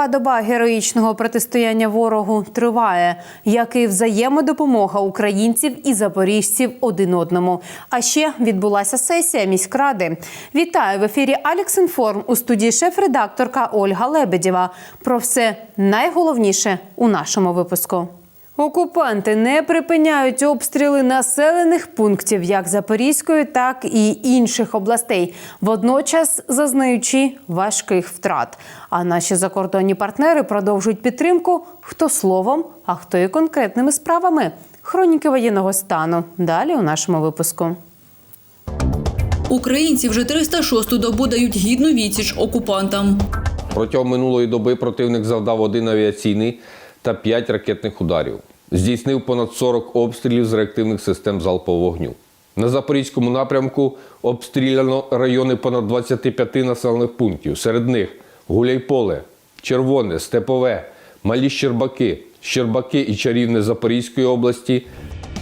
Чергова доба героїчного протистояння ворогу триває, як і взаємодопомога українців і запоріжців один одному. А ще відбулася сесія міськради. Вітаю в ефірі Алекс Інформ у студії шеф-редакторка Ольга Лебедєва. Про все найголовніше у нашому випуску. Окупанти не припиняють обстріли населених пунктів як Запорізької, так і інших областей, водночас зазнаючи важких втрат. А наші закордонні партнери продовжують підтримку хто словом, а хто і конкретними справами. Хроніки воєнного стану. Далі у нашому випуску. Українці вже 306-ту добу дають гідну відсіч окупантам. Протягом минулої доби противник завдав один авіаційний та п'ять ракетних ударів. Здійснив понад 40 обстрілів з реактивних систем залпового вогню. На Запорізькому напрямку обстріляно райони понад 25 населених пунктів. Серед них Гуляйполе, Червоне, Степове, Малі Щербаки, Щербаки і Чарівне Запорізької області,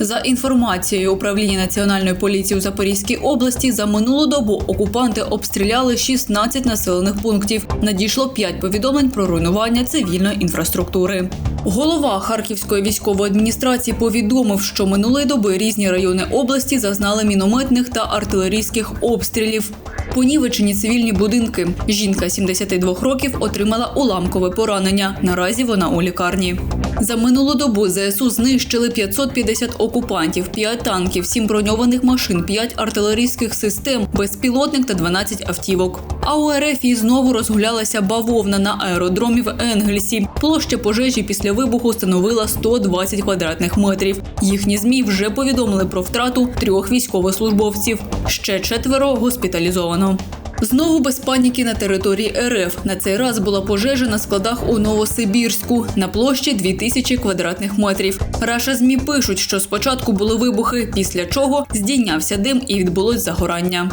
За інформацією управління національної поліції у Запорізькій області, за минулу добу окупанти обстріляли 16 населених пунктів. Надійшло 5 повідомлень про руйнування цивільної інфраструктури. Голова Харківської військової адміністрації повідомив, що минулої доби різні райони області зазнали мінометних та артилерійських обстрілів. Понівечені цивільні будинки. Жінка 72 років отримала уламкове поранення. Наразі вона у лікарні. За минулу добу ЗСУ знищили 550 окупантів, 5 танків, 7 броньованих машин, 5 артилерійських систем, безпілотник та 12 автівок. А у РФ знову розгулялася бавовна на аеродромі в Енгельсі. Площа пожежі після вибуху становила 120 квадратних метрів. Їхні змі вже повідомили про втрату трьох військовослужбовців. Ще четверо госпіталізовано. Знову без паніки на території РФ. На цей раз була пожежа на складах у Новосибірську на площі 2000 квадратних метрів. Раша змі пишуть, що спочатку були вибухи, після чого здійнявся дим і відбулось загорання.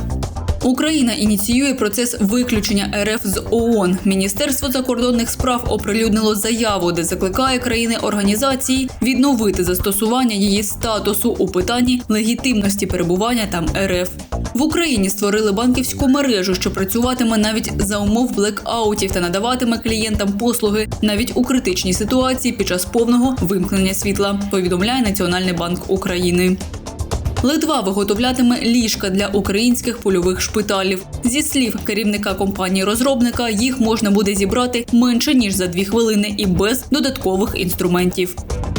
Україна ініціює процес виключення РФ з ООН. Міністерство закордонних справ оприлюднило заяву, де закликає країни організації відновити застосування її статусу у питанні легітимності перебування там РФ. В Україні створили банківську мережу, що працюватиме навіть за умов блекаутів та надаватиме клієнтам послуги навіть у критичній ситуації під час повного вимкнення світла. Повідомляє Національний банк України. Литва виготовлятиме ліжка для українських польових шпиталів. Зі слів керівника компанії-розробника, їх можна буде зібрати менше ніж за дві хвилини і без додаткових інструментів.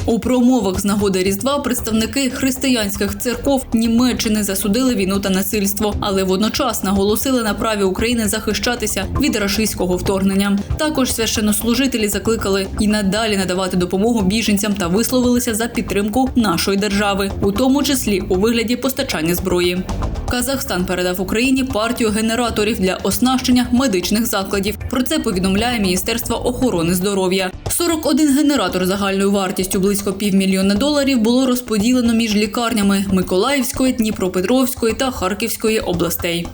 У промовах з нагоди Різдва представники християнських церков Німеччини засудили війну та насильство, але водночас наголосили на праві України захищатися від рашистського вторгнення. Також священнослужителі закликали і надалі надавати допомогу біженцям та висловилися за підтримку нашої держави, у тому числі у вигляді постачання зброї. Казахстан передав Україні партію генераторів для оснащення медичних закладів. Про це повідомляє Міністерство охорони здоров'я. 41 генератор загальною вартістю близько півмільйона доларів було розподілено між лікарнями Миколаївської, Дніпропетровської та Харківської областей.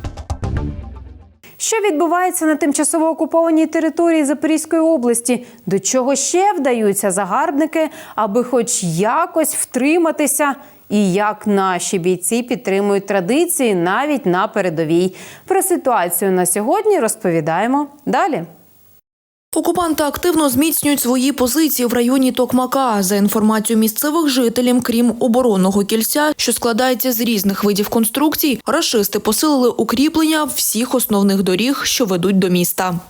Що відбувається на тимчасово окупованій території Запорізької області? До чого ще вдаються загарбники, аби хоч якось втриматися? І як наші бійці підтримують традиції навіть на передовій? Про ситуацію на сьогодні розповідаємо далі. Окупанти активно зміцнюють свої позиції в районі Токмака. За інформацією місцевих жителів, крім оборонного кільця, що складається з різних видів конструкцій, рашисти посилили укріплення всіх основних доріг, що ведуть до міста.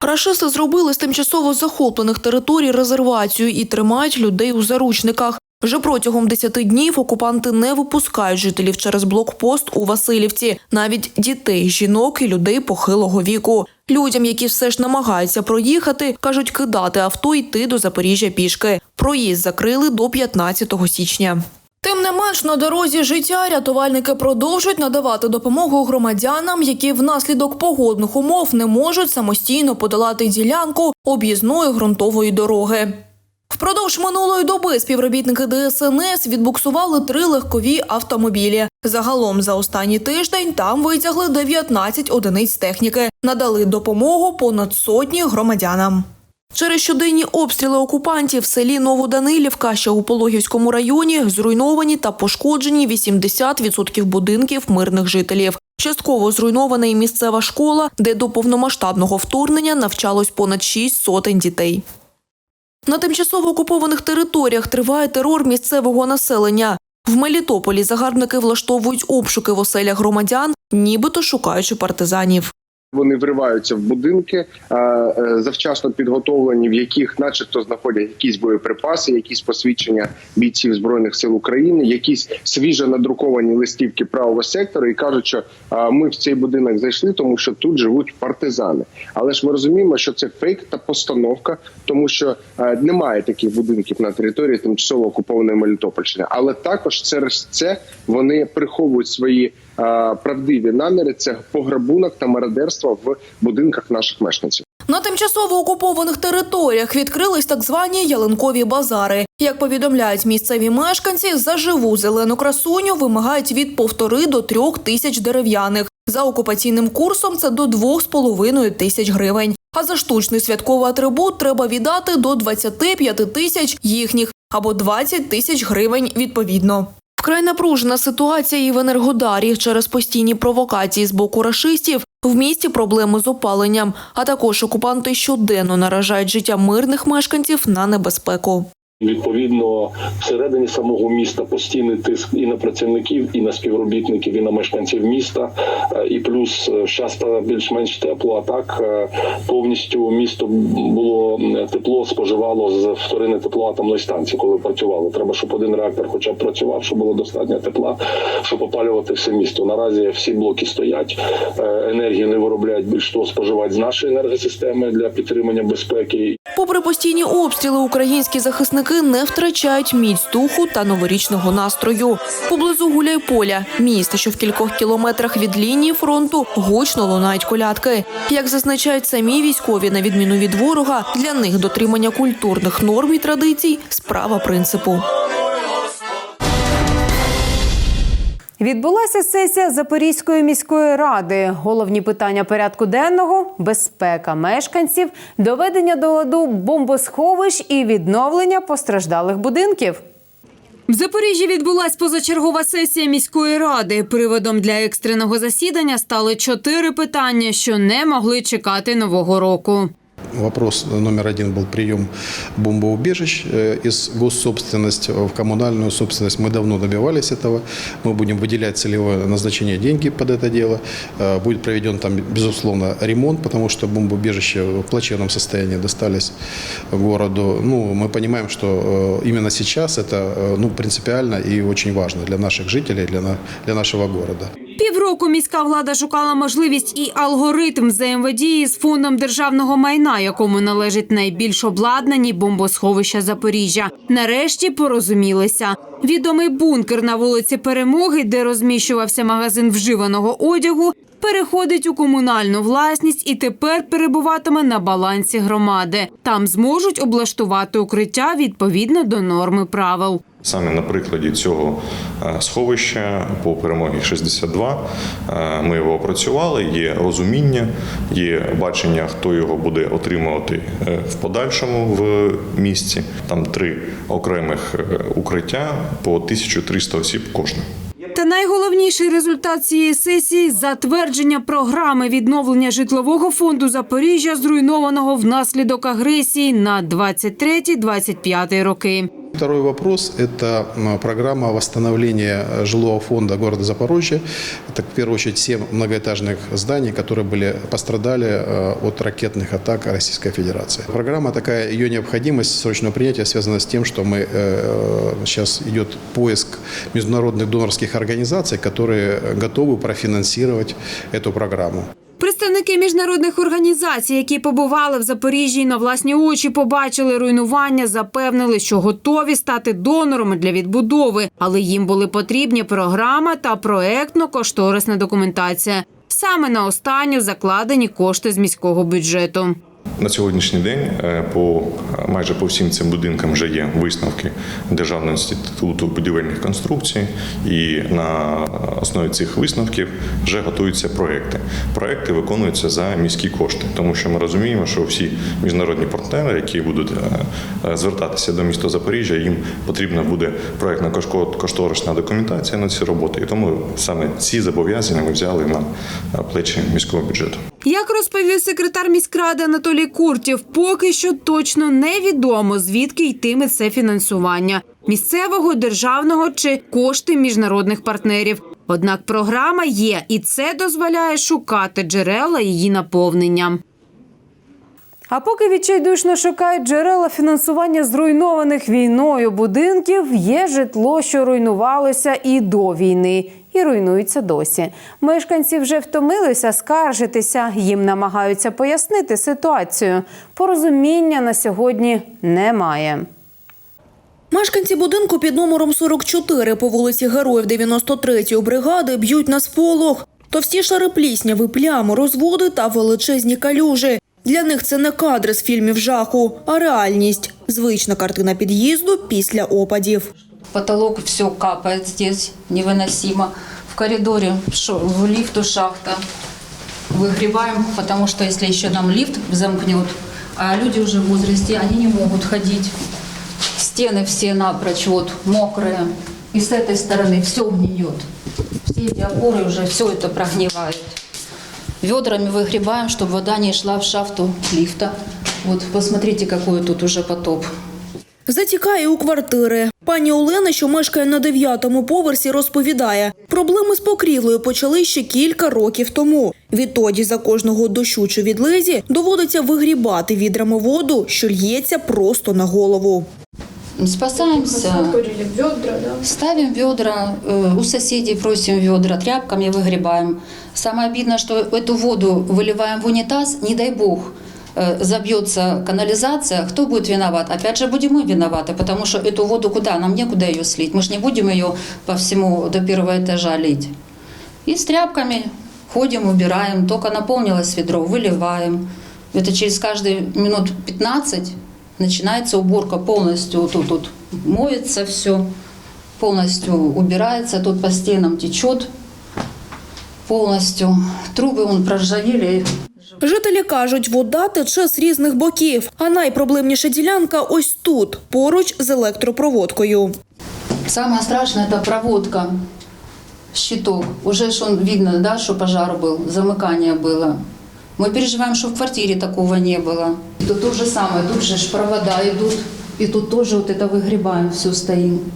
Рашисти зробили з тимчасово захоплених територій резервацію і тримають людей у заручниках. Вже протягом 10 днів окупанти не випускають жителів через блокпост у Васильівці, навіть дітей, жінок і людей похилого віку. Людям, які все ж намагаються проїхати, кажуть кидати авто йти до Запоріжжя пішки. Проїзд закрили до 15 січня. Тим не менш, на дорозі життя рятувальники продовжують надавати допомогу громадянам, які внаслідок погодних умов не можуть самостійно подолати ділянку об'їзної ґрунтової дороги. Впродовж минулої доби співробітники ДСНС відбуксували три легкові автомобілі. Загалом за останній тиждень там витягли 19 одиниць техніки, надали допомогу понад сотні громадянам. Через щоденні обстріли окупантів в селі Новоданилівка, що у Пологівському районі, зруйновані та пошкоджені 80% будинків мирних жителів. Частково зруйнована і місцева школа, де до повномасштабного вторгнення навчалось понад шість сотень дітей. На тимчасово окупованих територіях триває терор місцевого населення. В Мелітополі загарбники влаштовують обшуки в оселях громадян, нібито шукаючи партизанів. Вони вриваються в будинки е, е, завчасно підготовлені, в яких, начебто, знаходять якісь боєприпаси, якісь посвідчення бійців збройних сил України, якісь свіжо надруковані листівки правого сектору, і кажуть, що е, ми в цей будинок зайшли, тому що тут живуть партизани. Але ж ми розуміємо, що це фейк та постановка, тому що немає таких будинків на території тимчасово окупованої Мелітопольщини. Але також через це вони приховують свої правдиві наміри. Це пограбунок та мародерство в будинках наших мешканців. На тимчасово окупованих територіях відкрились так звані ялинкові базари. Як повідомляють місцеві мешканці, за живу зелену красуню вимагають від півтори до трьох тисяч дерев'яних. За окупаційним курсом це до двох з половиною тисяч гривень. А за штучний святковий атрибут треба віддати до 25 тисяч їхніх або 20 тисяч гривень відповідно. Вкрай напружена ситуація і в Енергодарі через постійні провокації з боку рашистів. В місті проблеми з опаленням, а також окупанти щоденно наражають життя мирних мешканців на небезпеку. Відповідно, всередині самого міста постійний тиск і на працівників, і на співробітників, і на мешканців міста. Е, І плюс е, зараз більш-менш тепло. А так е, повністю місто було тепло споживало з вторинної теплоатомної станції, коли працювало. Треба, щоб один реактор, хоча б працював, щоб було достатньо тепла, щоб опалювати все місто. Наразі всі блоки стоять, енергію не виробляють більш того, споживають з нашої енергосистеми для підтримання безпеки. Попри постійні обстріли, українські захисники не втрачають міць духу та новорічного настрою. Поблизу Гуляйполя, міста, що в кількох кілометрах від лінії фронту, гучно лунають колядки. Як зазначають самі військові, на відміну від ворога, для них дотримання культурних норм і традицій справа принципу. Відбулася сесія Запорізької міської ради. Головні питання порядку денного безпека мешканців, доведення до ладу бомбосховищ і відновлення постраждалих будинків. В Запоріжжі відбулась позачергова сесія міської ради. Приводом для екстреного засідання стали чотири питання, що не могли чекати нового року. Вопрос номер один был прием бомбоубежищ э, из госсобственности в коммунальную собственность. Мы давно добивались этого. Мы будем выделять целевое назначение деньги под это дело. Э, Будет проведен там, безусловно, ремонт, потому что бомбоубежища в плачевном состоянии достались городу. Ну, мы понимаем, что э, именно сейчас это э, ну, принципиально и очень важно для наших жителей, для, на- для нашего города. Півроку міська влада шукала можливість і алгоритм взаємодії з фондом державного майна, якому належить найбільш обладнані бомбосховища Запоріжжя. Нарешті порозумілися. Відомий бункер на вулиці Перемоги, де розміщувався магазин вживаного одягу, переходить у комунальну власність і тепер перебуватиме на балансі громади. Там зможуть облаштувати укриття відповідно до норми правил. Саме на прикладі цього е, сховища по перемогі 62 е, ми його опрацювали. Є розуміння, є бачення, хто його буде отримувати е, в подальшому в місті. Там три окремих укриття по 1300 осіб кожне. Та найголовніший результат цієї сесії затвердження програми відновлення житлового фонду Запоріжжя, зруйнованого внаслідок агресії на 23-25 роки. Второй вопрос – это программа восстановления жилого фонда города Запорожья. Это, в первую очередь, семь многоэтажных зданий, которые были, пострадали э, от ракетных атак Российской Федерации. Программа такая, ее необходимость срочного принятия связана с тем, что мы, э, сейчас идет поиск международных донорских организаций, которые готовы профинансировать эту программу. Представники міжнародних організацій, які побували в Запоріжжі і на власні очі побачили руйнування, запевнили, що готові стати донорами для відбудови, але їм були потрібні програма та проектно-кошторисна документація. Саме на останню закладені кошти з міського бюджету. На сьогоднішній день е, по майже по всім цим будинкам вже є висновки Державного інституту будівельних конструкцій, і на основі цих висновків вже готуються проекти. Проекти виконуються за міські кошти, тому що ми розуміємо, що всі міжнародні партнери, які будуть е, е, звертатися до міста Запоріжжя, їм потрібна буде проектна кошторисна документація на ці роботи. І тому саме ці зобов'язання ми взяли на плечі міського бюджету. Як розповів секретар міськради Анатолій Куртів, поки що точно невідомо звідки йтиме це фінансування місцевого, державного чи кошти міжнародних партнерів. Однак програма є, і це дозволяє шукати джерела її наповнення. А поки відчайдушно шукають джерела фінансування зруйнованих війною будинків, є житло, що руйнувалося і до війни, і руйнується досі. Мешканці вже втомилися скаржитися. Їм намагаються пояснити ситуацію. Порозуміння на сьогодні немає. Мешканці будинку під номером 44 по вулиці Героїв 93-ї бригади б'ють на сполох. Товсті шари плісняви, плями, розводи та величезні калюжі. Для них це не кадри з фільмів жаху, а реальність. Звична картина під'їзду після опадів. Потолок все капает здесь, невыносимо. В коридоре шо- в лифту шахта. Выгребаем, потому что если еще нам лифт замкнет, а люди уже в возрасте, они не могут ходить. Стены все напрочь вот мокрые. И с этой стороны все гниет. Все эти опоры уже все это прогнивает. Ведрами выгребаем, чтобы вода не шла в шахту лифта. Вот посмотрите, какой тут уже потоп. Затікає у квартири. Пані Олена, що мешкає на дев'ятому поверсі, розповідає, проблеми з покрівлею почали ще кілька років тому. Відтоді за кожного дощу чи відлизі доводиться вигрібати відрами воду, що л'ється просто на голову Спасаемся. Ставим ведра, э, у соседей просим ведра, тряпками выгребаем. Самое обидное, что эту воду выливаем в унитаз, не дай бог, э, забьется канализация, кто будет виноват? Опять же будем мы виноваты, потому что эту воду куда? Нам некуда ее слить. Мы же не будем ее по всему до первого этажа лить. И с тряпками ходим, убираем. Только наполнилось ведро, выливаем. Это через каждые минут 15 начинается уборка полностью. Вот Тут, тут моется все, полностью убирается, тут по стенам течет полностью. Трубы он проржавели, Жителі кажуть, вода тече з різних боків, а найпроблемніша ділянка ось тут, поруч з електропроводкою. Самое страшное это проводка, щиток. Уже ж он видно, да, что пожар был, замыкание было. Мы переживаем, что в квартире такого не было. Тут то же самое, тут же ж провода идут, и тут тоже вот это выгребаем, все стоим.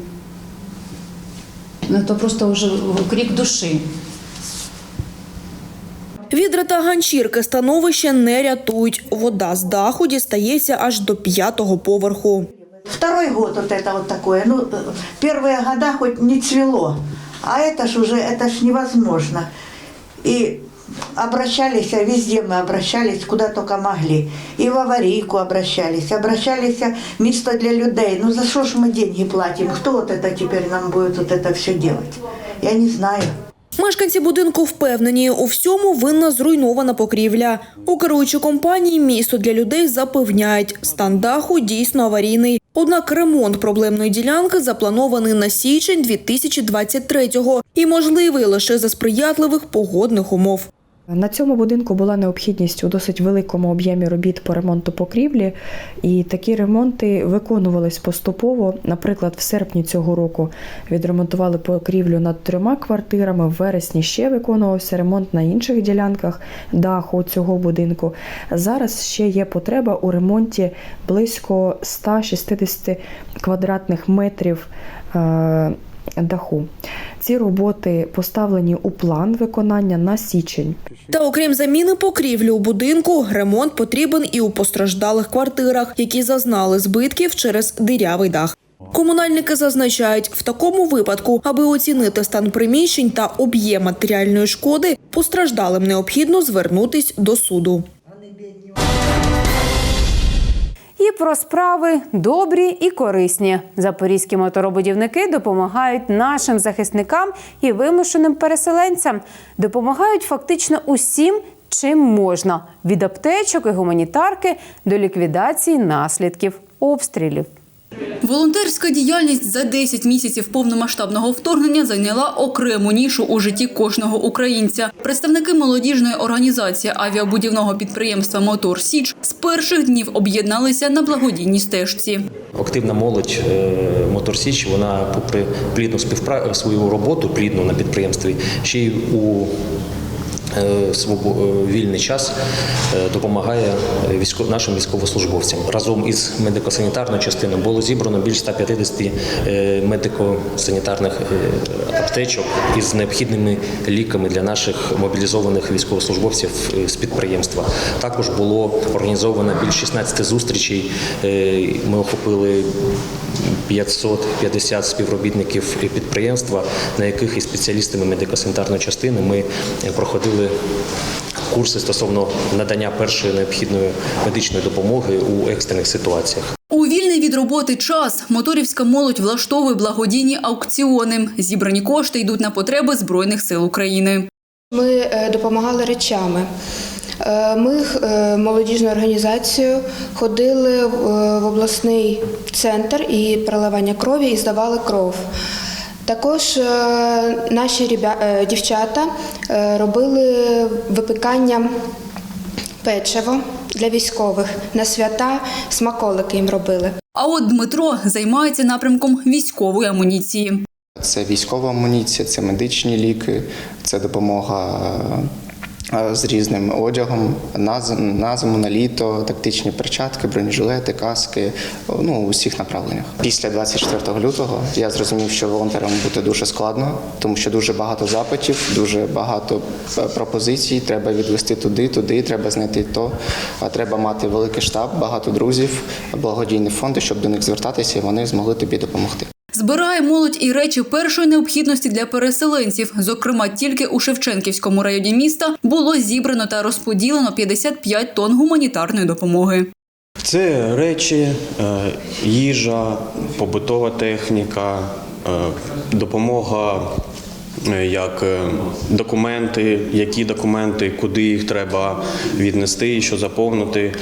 Ну, Это просто уже крик души. Відра та ганчірки становище не рятують. Вода з даху дістається аж до п'ятого поверху. Второй год вот это вот такое. Ну, э, первые года хоть не цвело, а это ж уже, это ж невозможно. И обращались, а везде мы обращались, куда только могли. И в аварийку обращались, обращались в место для людей. Ну за что ж мы деньги платим? Кто вот это теперь нам будет вот это все делать? Я не знаю. Мешканці будинку впевнені, у всьому винна зруйнована покрівля. У керуючій компанії місто для людей запевняють, стан даху дійсно аварійний. Однак ремонт проблемної ділянки запланований на січень 2023-го і можливий лише за сприятливих погодних умов. На цьому будинку була необхідність у досить великому об'ємі робіт по ремонту покрівлі, і такі ремонти виконувались поступово. Наприклад, в серпні цього року відремонтували покрівлю над трьома квартирами. В вересні ще виконувався ремонт на інших ділянках даху цього будинку. Зараз ще є потреба у ремонті близько 160 квадратних метрів. Даху ці роботи поставлені у план виконання на січень. Та окрім заміни покрівлі у будинку, ремонт потрібен і у постраждалих квартирах, які зазнали збитків через дирявий дах. Комунальники зазначають, в такому випадку, аби оцінити стан приміщень та об'єм матеріальної шкоди, постраждалим необхідно звернутись до суду. І про справи добрі і корисні. Запорізькі моторобудівники допомагають нашим захисникам і вимушеним переселенцям. Допомагають фактично усім чим можна від аптечок і гуманітарки до ліквідації наслідків обстрілів. Волонтерська діяльність за 10 місяців повномасштабного вторгнення зайняла окрему нішу у житті кожного українця. Представники молодіжної організації авіабудівного підприємства Мотор Січ з перших днів об'єдналися на благодійній стежці. Активна молодь е, Мотор Січ, вона попри плідну співпра... свою роботу плідну на підприємстві, ще й у вільний час е, допомагає нашим військовослужбовцям. Разом із медико-санітарною частиною було зібрано більш 150 е, медико-санітарних е, аптечок із необхідними ліками для наших мобілізованих військовослужбовців е, з підприємства. Також було організовано більш 16 зустрічей. Е, Ми охопили 550 співробітників підприємства, на яких із спеціалістами медико-санітарної частини ми проходили курси стосовно надання першої необхідної медичної допомоги у екстрених ситуаціях. У вільний від роботи час моторівська молодь влаштовує благодійні аукціони. Зібрані кошти йдуть на потреби Збройних сил України. Ми е, допомагали речами. Е, Ми е, молодіжною організацією ходили в е, обласний центр і переливання крові і здавали кров. Також наші дівчата робили випікання печиво для військових на свята, смаколики їм робили. А от Дмитро займається напрямком військової амуніції. Це військова амуніція, це медичні ліки, це допомога з різним одягом на, зиму, на літо, тактичні перчатки, бронежилети, каски, ну у всіх направленнях. Після 24 лютого я зрозумів, що волонтерам бути дуже складно, тому що дуже багато запитів, дуже багато е, пропозицій. Треба відвести туди, туди, треба знайти то. Треба мати великий штаб, багато друзів, благодійні фонди, щоб до них звертатися, і вони змогли тобі допомогти. Збирає молодь і речі першої необхідності для переселенців. Зокрема, тільки у Шевченківському районі міста було зібрано та розподілено 55 тонн гуманітарної допомоги. Це речі, е, їжа, побутова техніка, е, допомога як е, документи, які документи, куди їх треба віднести, що заповнити.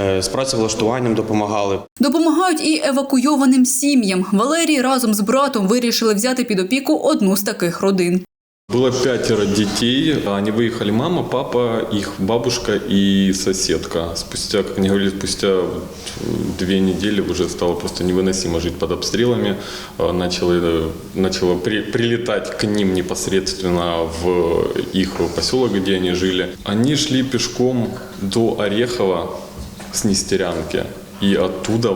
Е, З працевлаштуванням допомагали. Допомагають і евакуйованим сім'ям. Валерій разом з братом вирішили взяти під опіку одну з таких родин. Было пятеро детей. Они выехали мама, папа, их бабушка и соседка. Спустя, как они говорили, спустя две недели уже стало просто невыносимо жить под обстрелами. А, Начало, начало при- прилетать к ним непосредственно в их поселок, где они жили. Они шли пешком до Орехова с Нестерянки. И оттуда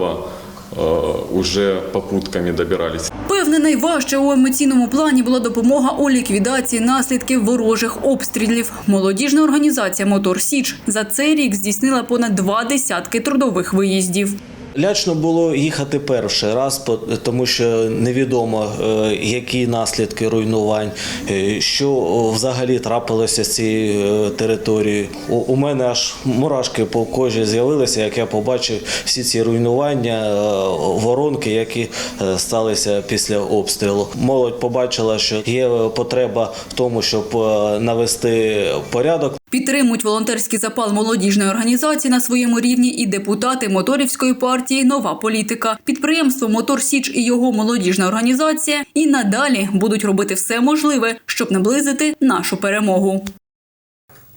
уже попутками добирались. Певне, найважче у емоційному плані була допомога у ліквідації наслідків ворожих обстрілів. Молодіжна організація Мотор Січ за цей рік здійснила понад два десятки трудових виїздів. Лячно було їхати перший раз, тому що невідомо, е, які наслідки руйнувань, е, що взагалі трапилося з цією е, територією. У, мене аж мурашки по кожі з'явилися, як я побачив всі ці руйнування, воронки, які сталися після обстрілу. Молодь побачила, що є потреба в тому, щоб навести порядок. Підтримують волонтерський запал молодіжної організації на своєму рівні і депутати моторівської партії Нова політика. Підприємство Мотор Січ і його молодіжна організація і надалі будуть робити все можливе, щоб наблизити нашу перемогу.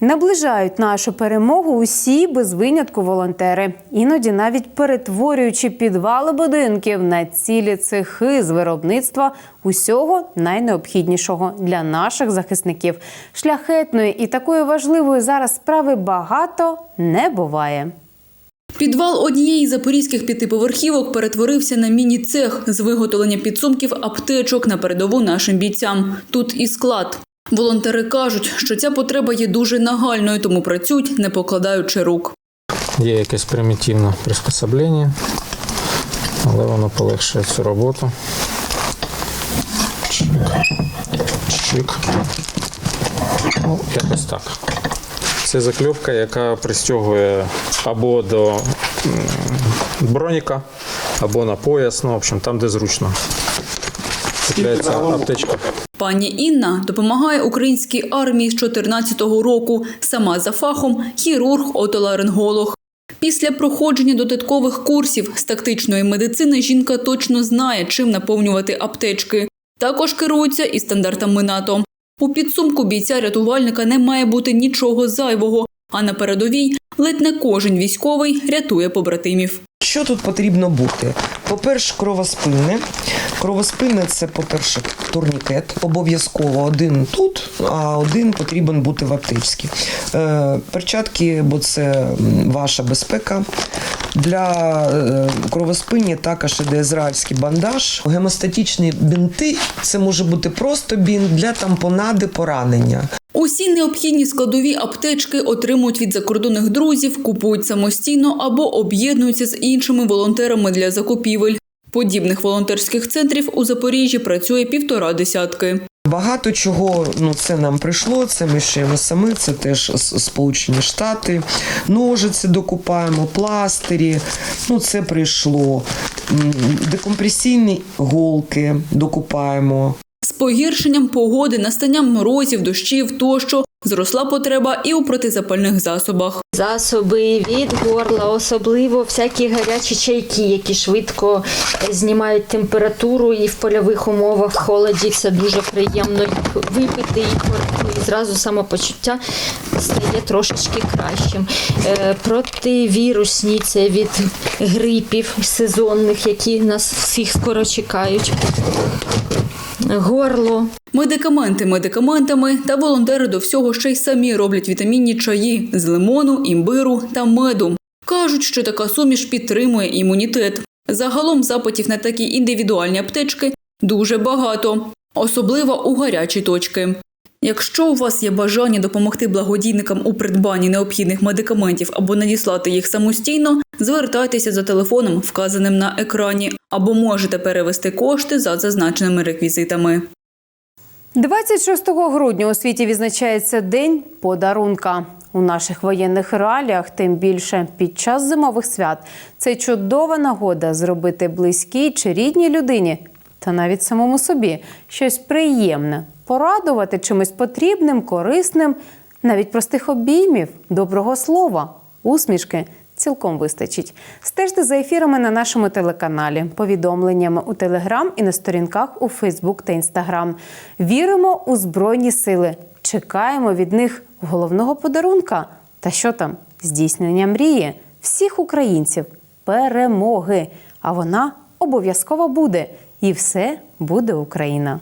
Наближають нашу перемогу усі без винятку волонтери, іноді навіть перетворюючи підвали будинків на цілі цехи з виробництва усього найнеобхіднішого для наших захисників. Шляхетної і такої важливої зараз справи багато не буває. Підвал однієї запорізьких п'ятиповерхівок перетворився на міні-цех з виготовлення підсумків аптечок на передову нашим бійцям. Тут і склад. Волонтери кажуть, що ця потреба є дуже нагальною, тому працюють, не покладаючи рук. Є якесь примітивне приспособлення, але воно полегшує цю роботу. Чик. Чик. Ну, якось так. Це закльовка, яка пристягує або до броніка, або на пояс, ну, в общем, там, де зручно. Цепляється аптечка. Пані Інна допомагає українській армії з 14-го року. Сама за фахом хірург-отоларинголог. Після проходження додаткових курсів з тактичної медицини жінка точно знає, чим наповнювати аптечки. Також керується і стандартами НАТО. У підсумку бійця-рятувальника не має бути нічого зайвого, а на передовій ледь не кожен військовий рятує побратимів. Що тут потрібно бути? По-перше, кровоспинне. Кровоспинне це, по-перше, турнікет. Обов'язково один тут, а один потрібен бути в аптечці. Е, перчатки, бо це ваша безпека. Для е, кровоспинні також іде ізраїльський бандаж. Гемостатичні бінти це може бути просто бінт для тампонади поранення. Усі необхідні складові аптечки отримують від закордонних друзів, купують самостійно або об'єднуються з іншими волонтерами для закупівель. Подібних волонтерських центрів у Запоріжжі працює півтора десятки. Багато чого ну це нам прийшло. Це ми шиємо самі, це теж Сполучені Штати. Ножиці докупаємо, пластирі. Ну це прийшло. Декомпресійні голки докупаємо. З погіршенням погоди, настанням морозів, дощів тощо зросла потреба і у протизапальних засобах. Засоби від горла, особливо всякі гарячі чайки, які швидко е, знімають температуру і в польових умовах в холоді це дуже приємно випити і і зразу самопочуття стає трошечки кращим. Е, Противірусні це від грипів сезонних, які нас всіх скоро чекають. Горло. Медикаменти медикаментами та волонтери до всього ще й самі роблять вітамінні чаї з лимону, імбиру та меду. Кажуть, що така суміш підтримує імунітет. Загалом запитів на такі індивідуальні аптечки дуже багато, особливо у гарячі точки. Якщо у вас є бажання допомогти благодійникам у придбанні необхідних медикаментів або надіслати їх самостійно, звертайтеся за телефоном, вказаним на екрані, або можете перевести кошти за зазначеними реквізитами. 26 грудня у світі відзначається День подарунка. У наших воєнних реаліях, тим більше під час зимових свят, це чудова нагода зробити близькій чи рідній людині, та навіть самому собі щось приємне, порадувати чимось потрібним, корисним, навіть простих обіймів, доброго слова, усмішки. Цілком вистачить. Стежте за ефірами на нашому телеканалі, повідомленнями у Телеграм і на сторінках у Фейсбук та Інстаграм. Віримо у Збройні сили. Чекаємо від них головного подарунка. Та що там? Здійснення мрії всіх українців, перемоги. А вона обов'язково буде. І все буде Україна.